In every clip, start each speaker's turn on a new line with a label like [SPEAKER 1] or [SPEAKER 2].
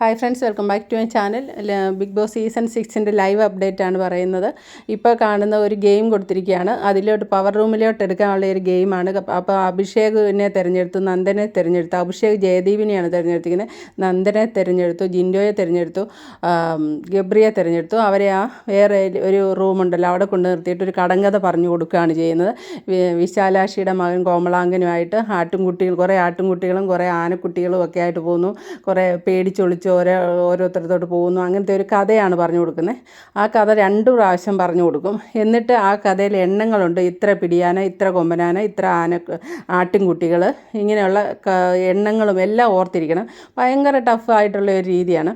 [SPEAKER 1] Hi friends welcome back to my channel Big Boss season സിക്സിന്റെ live update ആണ് പറയുന്നത്. ഇപ്പോൾ കാണുന്ന ഒരു ഗെയിം കൊടുത്തിരിക്കുകയാണ്. അതിലോട്ട് പവർ റൂമിലോട്ട് എടുക്കാനുള്ള ഒരു ഗെയിമാണ് അപ്പോൾ അഭിഷേകിനെ തിരഞ്ഞെടുത്തു നന്ദനെ തിരഞ്ഞെടുത്തു. അഭിഷേക് ജയദീപിനെയാണ് തിരഞ്ഞെടുത്തിരിക്കുന്നത്. നന്ദനെ തിരഞ്ഞെടുത്തു ജിൻഡോയെ തിരഞ്ഞെടുത്തു ഗബ്രിയെ തിരഞ്ഞെടുത്തു. അവരെ ആ വേറെ ഒരു റൂമുണ്ടല്ലോ അവിടെ കൊണ്ടു നിർത്തിയിട്ട് ഒരു കടങ്കഥ പറഞ്ഞു കൊടുക്കുകയാണ് ചെയ്യുന്നത്. വിശാലാക്ഷിയുടെ മകൻ കോമളാങ്കനുമായിട്ട് ആട്ടുംകുട്ടികൾ കുറേ ആട്ടുംകുട്ടികളും കുറേ ആനക്കുട്ടികളും ഒക്കെ ആയിട്ട് പോകുന്നു. കുറേ പേടിച്ചൊളിച്ച് ഓരോ ഓരോരുത്തരത്തോട്ട് പോകുന്നു. അങ്ങനത്തെ ഒരു കഥയാണ് പറഞ്ഞു കൊടുക്കുന്നത്. ആ കഥ രണ്ട് പ്രാവശ്യം പറഞ്ഞു കൊടുക്കും. എന്നിട്ട് ആ കഥയിൽ എണ്ണങ്ങളുണ്ട്. ഇത്ര പിടിയാന ഇത്ര കൊമ്പനാന ഇത്ര ആന ആട്ടിൻകുട്ടികൾ ഇങ്ങനെയുള്ള എണ്ണങ്ങളും എല്ലാം ഓർത്തിരിക്കണം. ഭയങ്കര ടഫായിട്ടുള്ള ഒരു രീതിയാണ്.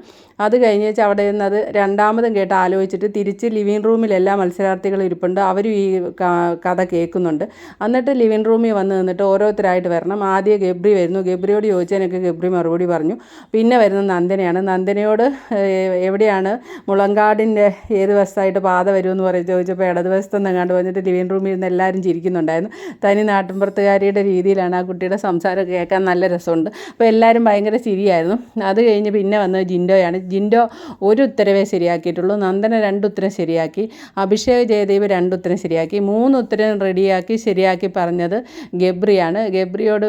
[SPEAKER 1] അത് കഴിഞ്ഞ് വെച്ചാൽ അവിടെ അത് രണ്ടാമതും കേട്ട് ആലോചിച്ചിട്ട് തിരിച്ച് ലിവിങ് റൂമിൽ എല്ലാ മത്സരാർത്ഥികളും ഇരിപ്പുണ്ട്. അവരും ഈ കഥ കേൾക്കുന്നുണ്ട്. എന്നിട്ട് ലിവിങ് റൂമിൽ വന്ന് നിന്നിട്ട് ഓരോരുത്തരായിട്ട് വരണം. ആദ്യം ഗബ്രി വരുന്നു. ഗബ്രിയോട് ചോദിച്ചതിനൊക്കെ ഗബ്രി മറുപടി പറഞ്ഞു. പിന്നെ വരുന്ന നന്ദനയാണ്. നന്ദനയോട് എവിടെയാണ്? മുളങ്കാടിന്റെ ഏത് വശത്തായിട്ട് പാത വരുമെന്ന് പറയും ചോദിച്ചപ്പോൾ ഇടതുവശത്ത് നിന്നെങ്ങാണ്ട് വന്നിട്ട് ലിവിങ് റൂമിൽ നിന്ന് എല്ലാവരും ചിരിക്കുന്നുണ്ടായിരുന്നു. തനി നാട്ടിൻപുറത്തുകാരിയുടെ രീതിയിലാണ് ആ കുട്ടിയുടെ സംസാരം കേൾക്കാൻ നല്ല രസമുണ്ട്. അപ്പോൾ എല്ലാവരും ഭയങ്കര ചിരിയായിരുന്നു. അത് കഴിഞ്ഞ് പിന്നെ വന്നത് ജിൻഡോയാണ്. ജിൻഡോ ഒരു ഉത്തരവേ ശരിയാക്കിയിട്ടുള്ളൂ നന്ദന രണ്ട് ഉത്തരം ശരിയാക്കി അഭിഷേക് ജയദേവ് രണ്ട് ഉത്തരം ശരിയാക്കി മൂന്ന് ഉത്തരം റെഡിയാക്കി ശരിയാക്കി പറഞ്ഞത് ഗബ്രിയാണ്. ഗബ്രിയോട്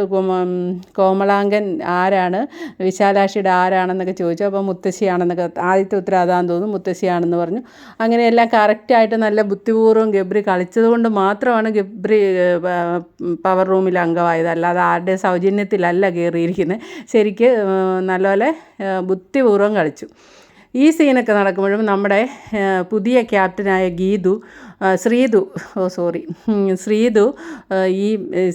[SPEAKER 1] കോമളാങ്കൻ ആരാണ് വിശാലാക്ഷിയുടെ ആരാണെന്നൊക്കെ ചോദിച്ചു. അപ്പോൾ മുത്തശ്ശിയാണെന്നൊക്കെ ആദ്യത്തെ ഉത്തരം അതാന്ന് തോന്നുന്നു മുത്തശ്ശിയാണെന്ന് പറഞ്ഞു. അങ്ങനെ എല്ലാം കറക്റ്റായിട്ട് നല്ല ബുദ്ധിപൂർവം ഗബ്രി കളിച്ചതുകൊണ്ട് മാത്രമാണ് ഗബ്രി പവർ റൂമിൽ അംഗമായത്. അല്ലാതെ ആരുടെ സൗജന്യത്തിലല്ല കയറിയിരിക്കുന്നത്. ശരിക്ക് നല്ലപോലെ ബുദ്ധിപൂർവം കളിച്ചു. ഈ സീനൊക്കെ നടക്കുമ്പോഴും നമ്മുടെ പുതിയ ക്യാപ്റ്റനായ ഗീതു ശ്രീതു ഓ സോറി ശ്രീതു ഈ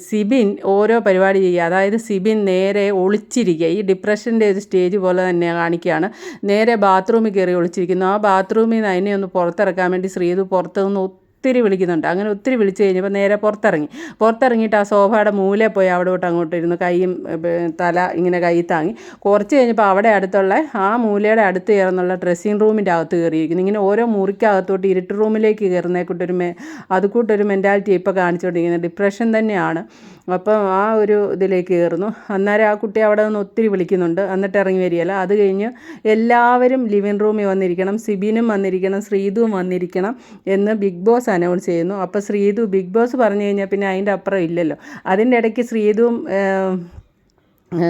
[SPEAKER 1] സിബിൻ ഓരോ പരിപാടി ചെയ്യുക. അതായത് സിബിൻ നേരെ ഒളിച്ചിരിക്കുക. ഈ ഡിപ്രഷന്റെ ഒരു സ്റ്റേജ് പോലെ തന്നെ കാണിക്കുകയാണ്. നേരെ ബാത്റൂമിൽ കയറി ഒളിച്ചിരിക്കുന്നു. ആ ബാത്റൂമിൽ നിന്ന് അതിനെ ഒന്ന് പുറത്തിറക്കാൻ വേണ്ടി ശ്രീതു പുറത്തു നിന്ന് ഒത്തിരി വിളിക്കുന്നുണ്ട്. അങ്ങനെ ഒത്തിരി വിളിച്ചു കഴിഞ്ഞപ്പോൾ നേരെ പുറത്തിറങ്ങി. പുറത്തിറങ്ങിയിട്ട് ആ സോഫയുടെ മൂലയിൽ പോയി അവിടെ തൊട്ട് അങ്ങോട്ട് ഇരുന്ന് കൈയും തല ഇങ്ങനെ കൈ താങ്ങി. കുറച്ച് കഴിഞ്ഞപ്പോൾ അവിടെ അടുത്തുള്ള ആ മൂലയുടെ അടുത്ത് കയറുന്നുള്ള ഡ്രസ്സിങ് റൂമിന്റെ അകത്ത് കയറിയിരിക്കുന്നു. ഇങ്ങനെ ഓരോ മുറിക്കകത്തോട്ട് ഇരുട്ട് റൂമിലേക്ക് കയറുന്നേക്കൂട്ടൊരു മെ അതുകൂട്ടൊരു മെന്റാലിറ്റി ഇപ്പോൾ കാണിച്ചുകൊണ്ടിരിക്കുന്നത് ഡിപ്രഷൻ തന്നെയാണ്. അപ്പം ആ ഒരു ഇതിലേക്ക് കയറുന്നു. അന്നേരം ആ കുട്ടി അവിടെ നിന്ന് ഒത്തിരി വിളിക്കുന്നുണ്ട്. എന്നിട്ട് ഇറങ്ങി വരികയല്ല. അത് കഴിഞ്ഞ് എല്ലാവരും ലിവിങ് റൂമിൽ വന്നിരിക്കണം സിബിനും വന്നിരിക്കണം ശ്രീതുവും വന്നിരിക്കണം എന്ന് ബിഗ് ബോസ് അനൗൺസ് ചെയ്യുന്നു. അപ്പോൾ ശ്രീതു ബിഗ് ബോസ് പറഞ്ഞു കഴിഞ്ഞാൽ പിന്നെ അതിന്റെ അപ്പുറം ഇല്ലല്ലോ. അതിന്റെ ഇടയ്ക്ക് ശ്രീതുവും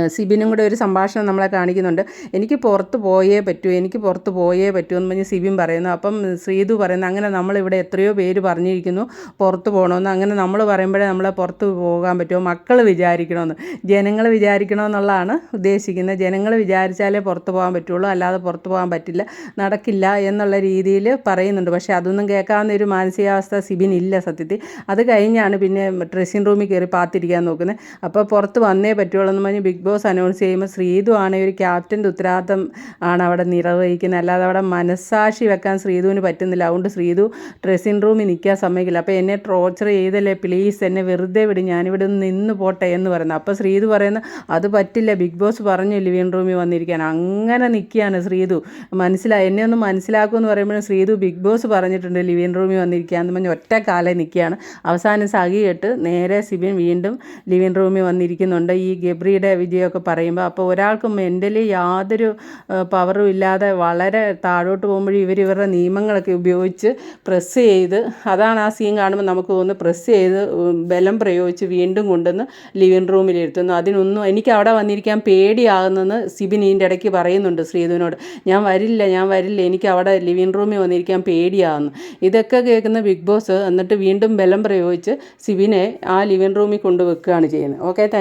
[SPEAKER 1] സിബിനും കൂടെ ഒരു സംഭാഷണം നമ്മളെ കാണിക്കുന്നുണ്ട്. എനിക്ക് പുറത്ത് പോയേ പറ്റൂ എനിക്ക് പുറത്ത് പോയേ പറ്റൂ എന്ന് പറഞ്ഞ് സിബിൻ പറയുന്നു. അപ്പം ശ്രീതു പറയുന്നു അങ്ങനെ നമ്മളിവിടെ എത്രയോ പേര് പറഞ്ഞിരിക്കുന്നു പുറത്ത് പോകണമെന്ന്. അങ്ങനെ നമ്മൾ പറയുമ്പോഴേ നമ്മളെ പുറത്ത് പോകാൻ പറ്റുമോ? മക്കൾ വിചാരിക്കണമെന്ന്. ജനങ്ങൾ വിചാരിക്കണമെന്നുള്ളതാണ് ഉദ്ദേശിക്കുന്നത്. ജനങ്ങൾ വിചാരിച്ചാലേ പുറത്ത് പോകാൻ പറ്റുള്ളൂ അല്ലാതെ പുറത്ത് പോകാൻ പറ്റില്ല നടക്കില്ല എന്നുള്ള രീതിയിൽ പറയുന്നുണ്ട്. പക്ഷേ അതൊന്നും കേൾക്കാവുന്ന ഒരു മാനസികാവസ്ഥ സിബിൻ ഇല്ല സത്യത്തിൽ. അത് കഴിഞ്ഞാണ് പിന്നെ ഡ്രസ്സിങ് റൂമിൽ കയറി പാത്തിരിക്കാൻ നോക്കുന്നത്. അപ്പോൾ പുറത്ത് വന്നേ പറ്റുള്ളൂ എന്ന് പറഞ്ഞ് ബിഗ് ബോസ് അനൗൺസ് ചെയ്യുമ്പോൾ ശ്രീതു ആണ് ഒരു ക്യാപ്റ്റന്റെ ഉത്തരവാദിത്തം ആണ് അവിടെ നിർവഹിക്കുന്നത് അല്ലാതെ അവിടെ മനസ്സാക്ഷി വെക്കാൻ ശ്രീതുവിന് പറ്റുന്നില്ല. അതുകൊണ്ട് ശ്രീതു ഡ്രസ്സിങ് റൂമിൽ നിൽക്കാൻ സമ്മതിക്കില്ല. അപ്പോൾ എന്നെ ടോർച്ചർ ചെയ്തല്ലേ പ്ലീസ് എന്നെ വെറുതെ വിടും ഞാനിവിടെ നിന്ന് നിന്ന് പോട്ടെ എന്ന് പറയുന്നത്. അപ്പോൾ ശ്രീതു പറയുന്നത് അത് പറ്റില്ല ബിഗ് ബോസ് പറഞ്ഞു ലിവിങ് റൂമിൽ വന്നിരിക്കാൻ. അങ്ങനെ നിൽക്കുകയാണ് ശ്രീതു. മനസ്സിലായി? എന്നെ ഒന്ന് മനസ്സിലാക്കുമെന്ന് പറയുമ്പോഴും ശ്രീതു ബിഗ് ബോസ് പറഞ്ഞിട്ടുണ്ട് ലിവിങ് റൂമിൽ വന്നിരിക്കുകയെന്ന് പറഞ്ഞ് ഒറ്റ കാലം നിൽക്കുകയാണ്. അവസാനം സഖി കേട്ട് നേരെ സിബിൻ വീണ്ടും ലിവിങ് റൂമിൽ വന്നിരിക്കുന്നുണ്ട്. ഈ ഗബ്രിയുടെ വിജയമൊക്കെ പറയുമ്പോൾ അപ്പോൾ ഒരാൾക്ക് മെന്റലി യാതൊരു പവറും ഇല്ലാതെ വളരെ താഴോട്ട് പോകുമ്പോഴും ഇവർ ഇവരുടെ നിയമങ്ങളൊക്കെ ഉപയോഗിച്ച് പ്രസ് ചെയ്ത് അതാണ് ആ സീൻ കാണുമ്പോൾ നമുക്ക് തോന്നുന്നു പ്രസ് ചെയ്ത് ബലം പ്രയോഗിച്ച് വീണ്ടും കൊണ്ടുവന്ന് ലിവിങ് റൂമിലിരുത്തുന്നു അതിനൊന്നും എനിക്ക് അവിടെ വന്നിരിക്കാൻ പേടിയാകുന്നെന്ന് സിബിൻ ഇതിന്റെ ഇടയ്ക്ക് പറയുന്നുണ്ട് ശ്രീധുവിനോട്. ഞാൻ വരില്ല ഞാൻ വരില്ല എനിക്ക് അവിടെ ലിവിങ് റൂമിൽ വന്നിരിക്കാൻ പേടിയാകുന്നു. ഇതൊക്കെ കേൾക്കുന്ന ബിഗ് ബോസ് എന്നിട്ട് വീണ്ടും ബലം പ്രയോഗിച്ച് സിബിനെ ആ ലിവിങ് റൂമിൽ കൊണ്ടുവെക്കുകയാണ് ചെയ്യുന്നത്. ഓക്കെ